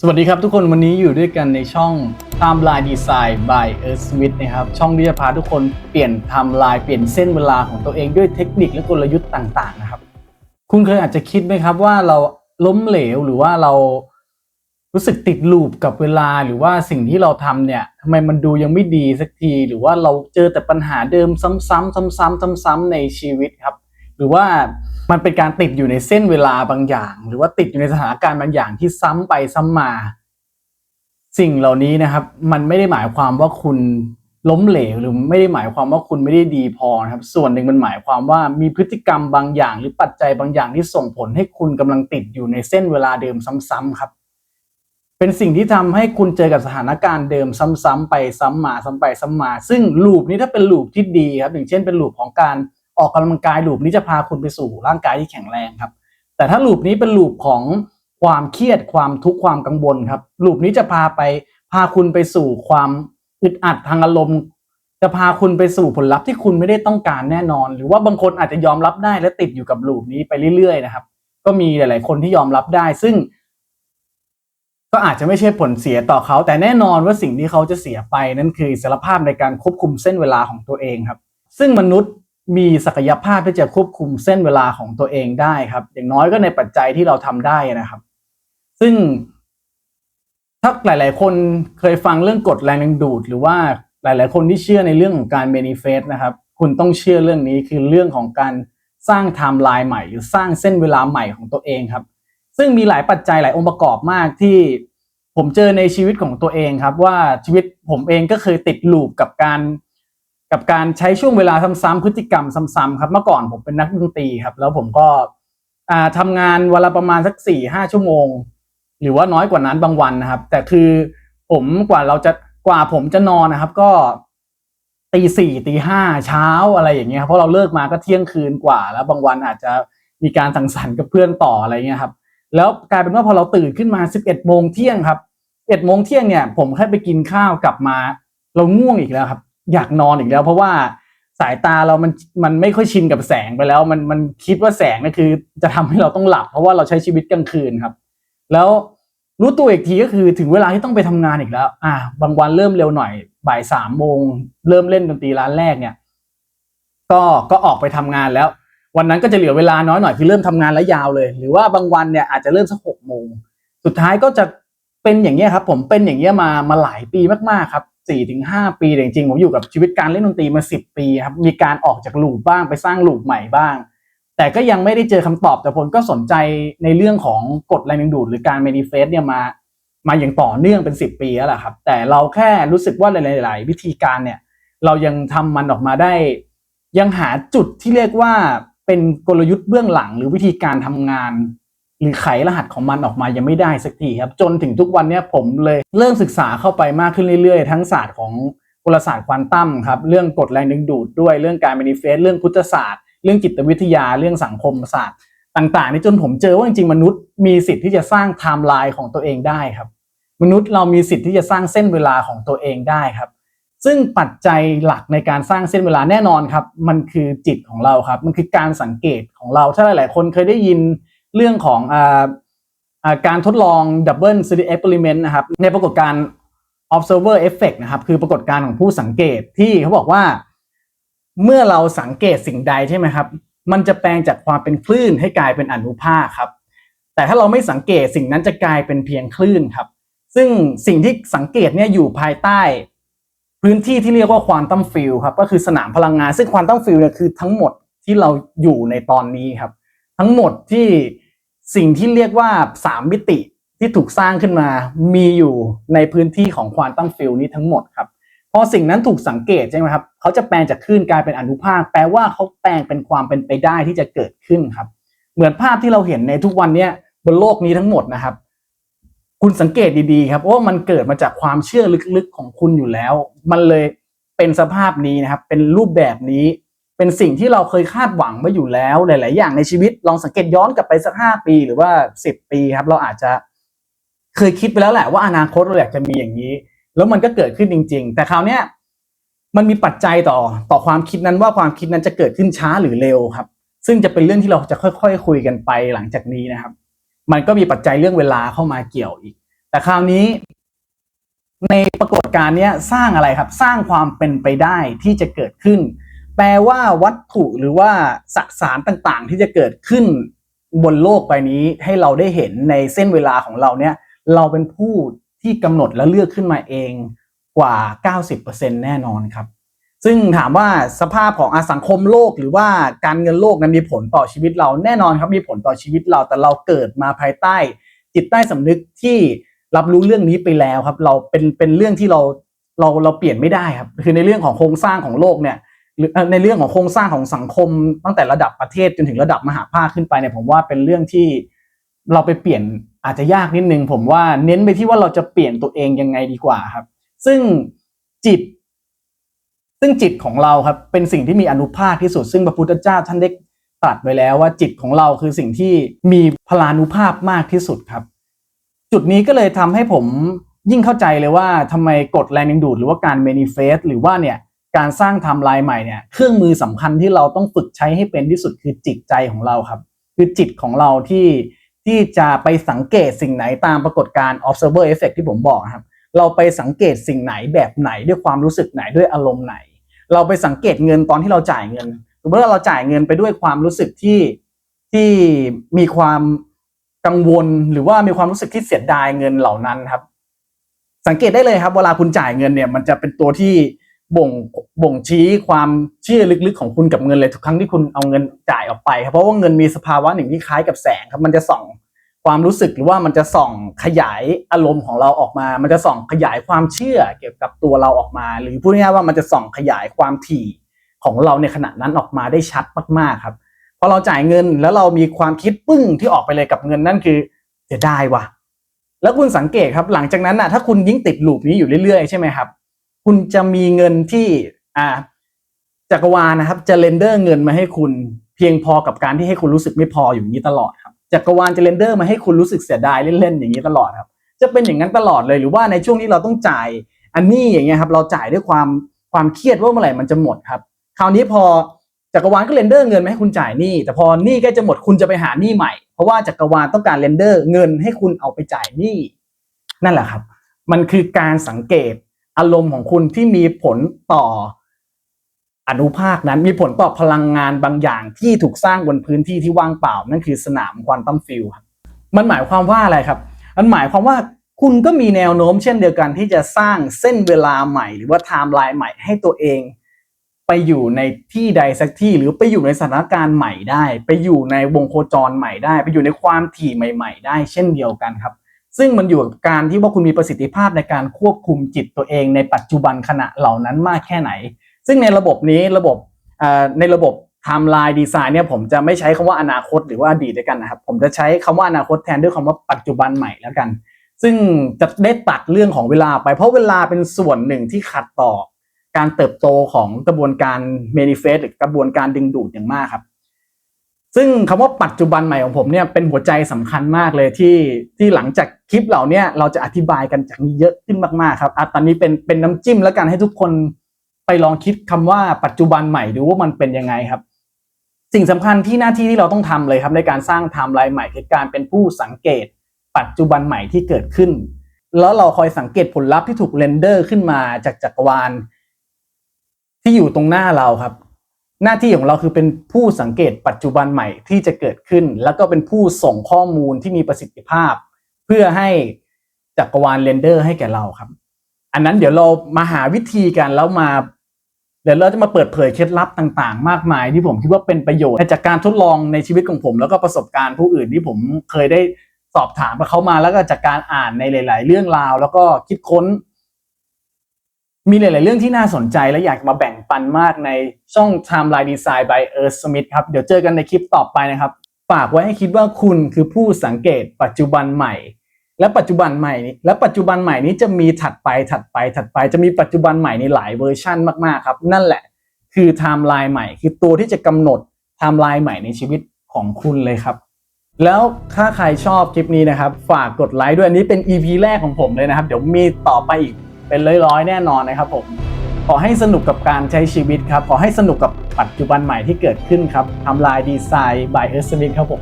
สวัสดีครับทุกคนวันนี้อยู่ด้วยกันในช่อง Timeline Design by Earth Smith นะครับ ช่องที่จะพาทุกคนเปลี่ยนไทม์ไลน์เปลี่ยนเส้นเวลาของตัวเองด้วยเทคนิคและกลยุทธ์ต่าง ๆ นะครับ คุณเคยอาจจะคิดไหมครับว่าเราล้มเหลวหรือว่าเรารู้สึกติดลูปกับเวลาหรือว่าสิ่งที่เราทำเนี่ยทำไมมันดูยังไม่ดีสักที หรือว่าเราเจอแต่ปัญหาเดิมซ้ำๆซ้ำๆซ้ำๆในชีวิตครับ หรือว่ามันเป็นการติดอยู่ในเส้นเวลาบางอย่าง หรือว่าติดอยู่ในสถานการณ์บางอย่างที่ซ้ำไปซ้ำมา สิ่งเหล่านี้นะครับ มันไม่ได้หมายความว่าคุณล้มเหลวหรือไม่ได้หมายความว่าคุณไม่ได้ดีพอนะครับ ส่วนหนึ่งมันหมายความว่ามีพฤติกรรมบางอย่าง หรือปัจจัยบางอย่างที่ส่งผลให้คุณกำลังติดอยู่ในเส้นเวลาเดิมซ้ำๆครับ เป็นสิ่งที่ทำให้คุณเจอกับสถานการณ์เดิมซ้ำๆไปซ้ำมาซ้ำไปซ้ำมา ซึ่งลูปนี้ถ้าเป็นลูปที่ดีครับ อย่างเช่นเป็นลูปของการ ออกกำลังกายลูปนี้จะพาคุณไปสู่ร่างกายที่แข็งแรงครับ แต่ถ้าลูปนี้เป็นลูปของความเครียดความทุกข์ความกังวลครับลูปนี้จะพาไปพาคุณไปสู่ความอึดอัดทางอารมณ์จะพาคุณไปสู่ผลลัพธ์ที่คุณไม่ได้ต้องการแน่นอน หรือว่าบางคนอาจจะยอมรับได้และติดอยู่กับลูปนี้ไปเรื่อยๆนะครับ ก็มีหลาย ๆ คนที่ยอมรับได้ ซึ่ง ก็อาจจะไม่ใช่ผลเสียต่อเขา แต่แน่นอนว่าสิ่งที่เขาจะเสียไปนั่นคืออิสรภาพในการควบคุมเส้นเวลาของตัวเองครับ ซึ่งมนุษย์ มีศักยภาพที่จะควบคุมเส้นเวลาของตัวเองได้ครับ อย่างน้อยก็ในปัจจัยที่เราทำได้นะครับ ซึ่งถ้าหลาย ๆ คนเคยฟังเรื่องกฎแรงดึงดูด หรือว่าหลาย ๆ คนที่เชื่อในเรื่องของการ manifest นะครับ คุณต้องเชื่อเรื่องนี้คือเรื่องของการสร้างไทม์ไลน์ใหม่ หรือสร้างเส้นเวลาใหม่ของตัวเองครับ ซึ่งมีหลายปัจจัยหลายองค์ประกอบมากที่ผมเจอในชีวิตของตัวเองครับ ว่าชีวิตผมเองก็เคยติดลูปกับการ กับการใช้ช่วงเวลาซ้ำๆพฤติกรรมซ้ำๆครับเมื่อก่อนผมเป็นนักดนตรีครับ แล้วผมก็อ่าทำงานวันละประมาณสักสี่ห้าชั่วโมง หรือว่าน้อยกว่านั้นบางวันนะครับ แต่คือผมกว่าเราจะกว่าผมจะนอนนะครับ ก็ตีสี่ตีห้าเช้าอะไรอย่างเงี้ยครับเพราะเราเลิกมาก็เที่ยงคืนกว่า แล้วบางวันอาจจะมีการสังสรรค์กับเพื่อนต่ออะไรเงี้ยครับ แล้วกลายเป็นว่าพอเราตื่นขึ้นมาสิบเอ็ดโมงเที่ยงครับเอ็ดโมงเที่ยงเนี่ยผมแค่ไปกินข้าวกลับมา เราง่วงอีกแล้วครับ อยากนอนอีกแล้ว เพราะว่าสายตาเรามันมันไม่ค่อยชินกับแสงไปแล้ว มันมันคิดว่าแสงนั่นคือ จะทำให้เราต้องหลับ เพราะว่าเราใช้ชีวิตกลางคืนครับ แล้วรู้ตัวอีกทีก็คือถึงเวลาที่ต้องไปทำงานอีกแล้ว อ่า บางวันเริ่มเร็วหน่อยบ่ายสามโมงเริ่มเล่นดนตรีร้านแรกเนี่ย ก็ก็ออกไปทำงานแล้ว วันนั้นก็จะเหลือเวลาน้อยหน่อยคือเริ่มทำงานแล้วยาวเลย หรือว่าบางวันเนี่ยอาจจะเริ่มสักหกโมงสุดท้ายก็จะเป็นอย่างเงี้ยครับ ผมเป็นอย่างเงี้ยมามาหลายปีมากๆครับ สี่ถึงห้าปีแต่จริงๆผมอยู่กับชีวิตการเล่นดนตรีมาสิบปีครับมีการออกจากลูปบ้างไปสร้างลูปใหม่บ้าง แต่ก็ยังไม่ได้เจอคำตอบแต่ผมก็สนใจในเรื่องของกฎแรงดึงดูดหรือการเมนิเฟสเนี่ยมามาอย่างต่อเนื่องเป็นสิบปีแล้วแหละครับ แต่เราแค่รู้สึกว่าหลาย ๆ วิธีการเนี่ย เรายังทำมันออกมาได้ ยังหาจุดที่เรียกว่าเป็นกลยุทธ์เบื้องหลังหรือวิธีการทำงาน หรือไขรหัสของมันออกมายังไม่ได้สักทีครับ จนถึงทุกวันนี้ผมเลยเริ่มศึกษาเข้าไปมากขึ้นเรื่อยๆ ทั้งศาสตร์ของกลศาสตร์ควอนตัมครับ เรื่องกฎแรงดึงดูดด้วยเรื่องการ manifest เรื่องพุทธศาสตร์ เรื่องจิตวิทยาเรื่องสังคมศาสตร์ ต่างๆนี่จนผมเจอว่าจริงๆมนุษย์มีสิทธิ์ที่จะสร้างไทม์ไลน์ของตัวเองได้ครับ มนุษย์เรามีสิทธิ์ที่จะสร้างเส้นเวลาของตัวเองได้ครับ ซึ่งปัจจัยหลักในการสร้างเส้นเวลาแน่นอนครับ มันคือจิตของเราครับ มันคือการสังเกตของเราถ้าหลาย ๆ คนเคยได้ยิน เรื่องของออการทดลอง Double Slit Experiment นะครับในปรากฏการณ์ Observer Effect นะครับคือปรากฏการณ์ของผู้สังเกตที่เขาบอกว่า เมื่อเราสังเกตสิ่งใดใช่ไหมครับ มันจะแปลงจากความเป็นคลื่นให้กลายเป็นอนุภาคครับ แต่ถ้าเราไม่สังเกตสิ่งนั้นจะกลายเป็นเพียงคลื่นครับ ซึ่งสิ่งที่สังเกตเนี่ยอยู่ภายใต้ พื้นที่ที่เรียกว่าควอนตัมฟิลครับก็คือสนามพลังงาน ซึ่งควอนตัมฟิลเนี่ยคือทั้งหมดที่เราอยู่ในตอนนี้ครับ ทั้งหมดที่สิ่งที่เรียกว่าสามมิติที่ถูกสร้างขึ้นมา มีอยู่ในพื้นที่ของควอนตัมฟิลนี้ทั้งหมดครับพอสิ่งนั้นถูกสังเกตใช่ไหมครับเขาจะแปลงจากคลื่นกลายเป็นอนุภาค แปลว่าเขาแปลงเป็นความเป็นไปได้ที่จะเกิดขึ้นครับ เหมือนภาพที่เราเห็นในทุกวันนี้บนโลกนี้ทั้งหมดนะครับ คุณสังเกตดีๆครับว่ามันเกิดมาจากความเชื่อลึกๆของคุณอยู่แล้ว มันเลยเป็นสภาพนี้นะครับ เป็นรูปแบบนี้ เป็นสิ่งที่เราเคยคาดหวังไว้อยู่แล้วหลาย ๆ อย่างในชีวิตลองสังเกตย้อนกลับไปสักห้าปีหรือว่าสิบปีครับ เราอาจจะเคยคิดไปแล้วแหละว่าอนาคตเราอยากจะมีอย่างนี้ แล้วมันก็เกิดขึ้นจริง ๆ แต่คราวเนี้ยมันมีปัจจัยต่อต่อความคิดนั้นว่าความคิดนั้นจะเกิดขึ้นช้าหรือเร็วครับ ซึ่งจะเป็นเรื่องที่เราจะค่อยๆคุยกันไปหลังจากนี้นะครับ มันก็มีปัจจัยเรื่องเวลาเข้ามาเกี่ยวอีก แต่คราวนี้ ในปรากฏการณ์นี้สร้างอะไรครับ สร้างความเป็นไปได้ที่จะเกิดขึ้น แปลว่าวัตถุหรือว่าสสารต่างๆ ที่จะเกิดขึ้นบนโลกใบนี้ให้เราได้เห็นในเส้นเวลาของเราเนี่ย เราเป็นผู้ที่กำหนดและเลือกขึ้นมาเองกว่า 90%แน่นอนครับ ซึ่งถามว่าสภาพของอาสังคมโลกหรือว่าการเงินโลกนั้นมีผลต่อชีวิตเราแน่นอนครับมีผลต่อชีวิตเราแต่เราเกิดมาภายใต้ จิตใต้สำนึกที่รับรู้เรื่องนี้ไปแล้วครับ เราเป็นเป็นเรื่องที่เราเราเราเปลี่ยนไม่ได้ครับ คือในเรื่องของโครงสร้างของโลกเนี่ย ในเรื่องของโครงสร้างของสังคมตั้งแต่ระดับประเทศจนถึงระดับมหาภาคขึ้นไปเนี่ยผมว่าเป็นเรื่องที่เราไปเปลี่ยนอาจจะยากนิดนึง ผมว่าเน้นไปที่ว่าเราจะเปลี่ยนตัวเองยังไงดีกว่าครับ ซึ่งจิต ซึ่งจิตของเราครับเป็นสิ่งที่มีอนุภาคที่สุด ซึ่งพระพุทธเจ้าท่านได้ตรัสไว้แล้วว่าจิตของเราคือสิ่งที่มีพลานุภาพมากที่สุดครับ จุดนี้ก็เลยทำให้ผมยิ่งเข้าใจเลยว่าทำไมกฎแรงดึงดูด หรือว่าการ manifest หรือว่าเนี่ย การสร้างไทม์ไลน์ใหม่เนี่ยเครื่องมือสำคัญที่เราต้องฝึกใช้ให้เป็นที่สุดคือจิตใจของเราครับ คือจิตของเราที่ที่จะไปสังเกตสิ่งไหนตามปรากฏการณ์ observer effect ที่ผมบอกครับ เราไปสังเกตสิ่งไหนแบบไหนด้วยความรู้สึกไหนด้วยอารมณ์ไหน เราไปสังเกตเงินตอนที่เราจ่ายเงินสมมติว่าเราจ่ายเงินไปด้วยความรู้สึกที่ที่มีความกังวลหรือว่ามีความรู้สึกที่เสียดายเงินเหล่านั้นครับ สังเกตได้เลยครับ เวลาคุณจ่ายเงินเนี่ย มันจะเป็นตัวที่ บ่งบ่งชี้ความเชื่อลึกๆของคุณกับเงินเลยทุกครั้งที่คุณเอาเงินจ่ายออกไปครับเพราะว่าเงินมีสภาวะหนึ่งที่คล้ายกับแสงครับมันจะส่องความรู้สึกหรือว่ามันจะส่องขยายอารมณ์ของเราออกมา มันจะส่องขยายความเชื่อเกี่ยวกับตัวเราออกมา หรือพูดง่ายๆว่ามันจะส่องขยายความถี่ของเราในขณะนั้นออกมาได้ชัดมากๆครับพอเราจ่ายเงินแล้วเรามีความคิดปึ้งที่ออกไปเลยกับเงินนั่นคือเสียดายว่ะแล้วคุณสังเกตครับหลังจากนั้นน่ะถ้าคุณยิ่งติดลูปนี้อยู่เรื่อยๆใช่ไหมครับ คุณจะมีเงินที่อ่าจักรวาลนะครับ จะเรนเดอร์เงินมาให้คุณเพียงพอกับการที่ให้คุณรู้สึกไม่พออยู่อย่างนี้ตลอดครับจักรวาลจะเรนเดอร์มาให้คุณรู้สึกเสียดายเล่นๆอย่างนี้ตลอดครับ จะเป็นอย่างนั้นตลอดเลยหรือว่าในช่วงที่เราต้องจ่าย อันนี้อย่างเงี้ยครับ เราจ่ายด้วยความความเครียดว่าเมื่อไหร่มันจะหมดครับ คราวนี้พอจักรวาลก็เรนเดอร์เงินมาให้คุณจ่ายหนี้แต่พอหนี้ใกล้จะหมดคุณจะไปหาหนี้ใหม่ เพราะว่าจักรวาลต้องการเรนเดอร์เงินให้คุณเอาไปจ่ายหนี้นั่นแหละครับ มันคือการสังเกต อารมณ์ของคุณที่มีผลต่ออนุภาคนั้นมีผลต่อพลังงานบางอย่างที่ถูกสร้างบนพื้นที่ที่ว่างเปล่า นั่นคือสนามควอนตัมฟิลด์ครับมันหมายความว่าอะไรครับ มันหมายความว่าคุณก็มีแนวโน้มเช่นเดียวกันที่จะสร้างเส้นเวลาใหม่ หรือว่าไทม์ไลน์ใหม่ให้ตัวเอง ไปอยู่ในที่ใดสักที่ หรือไปอยู่ในสถานการณ์ใหม่ได้ ไปอยู่ในวงโคจรใหม่ได้ ไปอยู่ในความถี่ใหม่ ๆ ได้ เช่นเดียวกันครับ ซึ่งมันอยู่กับการที่ว่าคุณมีประสิทธิภาพในการควบคุมจิตตัวเองในปัจจุบันขณะเหล่านั้นมากแค่ไหน ซึ่งในระบบนี้ระบบในระบบ timeline design เนี่ยผมจะไม่ใช้คำว่าอนาคตหรือว่าอดีตด้วยกันนะครับ ผมจะใช้คำว่าอนาคตแทนด้วยคำว่าปัจจุบันใหม่แล้วกัน ซึ่งจะได้ตัดเรื่องของเวลาไปเพราะเวลาเป็นส่วนหนึ่งที่ขัดต่อการเติบโตของกระบวนการ manifest หรือกระบวนการดึงดูดอย่างมากครับ ซึ่งคำว่าปัจจุบันใหม่ของผมเนี่ยเป็นหัวใจสำคัญมากเลยที่ที่หลังจากคลิปเหล่านี้เราจะอธิบายกันจากนี้เยอะขึ้นมากๆครับอะตอนนี้เป็นเป็นน้ำจิ้มแล้วกันให้ทุกคนไปลองคิดคำว่าปัจจุบันใหม่ดูว่ามันเป็นยังไงครับ สิ่งสำคัญที่หน้าที่ที่เราต้องทำเลยครับในการสร้างไทม์ไลน์ใหม่คือการเป็นผู้สังเกต ปัจจุบันใหม่ที่เกิดขึ้น แล้วเราคอยสังเกตผลลัพธ์ที่ถูกเรนเดอร์ขึ้นมาจากจักรวาลที่อยู่ตรงหน้าเราครับ หน้าที่ของเราคือเป็นผู้สังเกตปัจจุบันใหม่ที่จะเกิดขึ้น แล้วก็เป็นผู้ส่งข้อมูลที่มีประสิทธิภาพ เพื่อให้จักรวาลเรนเดอร์ให้แก่เราครับ อันนั้นเดี๋ยวเรามาหาวิธีกันแล้วมาเดี๋ยวเราจะมาเปิดเผยเคล็ดลับต่างๆ มากมายที่ผมคิดว่าเป็นประโยชน์จากการทดลองในชีวิตของผม แล้วก็ประสบการณ์ผู้อื่นที่ผมเคยได้สอบถามกับเขามาแล้วก็จากการอ่านในหลาย ๆ เรื่องราว แล้วก็คิดค้น มีหลาย ๆ เรื่องที่น่าสนใจและอยากมาแบ่ง ปันมากในช่อง Timeline Design by Earth Smith ครับ เดี๋ยวเจอกันในคลิปต่อไปนะครับ ฝากไว้ให้คิดว่าคุณคือผู้สังเกตปัจจุบันใหม่ และปัจจุบันใหม่นี้และปัจจุบันใหม่นี้จะมีถัดไปถัดไปถัดไปจะมีปัจจุบันใหม่ในหลายเวอร์ชันมากๆครับนั่นแหละคือไทม์ไลน์ใหม่ คือตัวที่จะกำหนดไทม์ไลน์ใหม่ในชีวิตของคุณเลยครับ แล้วถ้าใครชอบคลิปนี้นะครับ ฝากกดไลค์ด้วยอันนี้เป็น EP แรกของผมเลยนะครับ เดี๋ยวมีต่อไปอีกเป็นร้อยๆแน่นอนนะครับผม ขอให้สนุกกับการใช้ชีวิตครับ ขอให้สนุกกับปัจจุบันใหม่ที่เกิดขึ้นครับทำลายดีไซน์ by เอ r ร์ m มิครับผม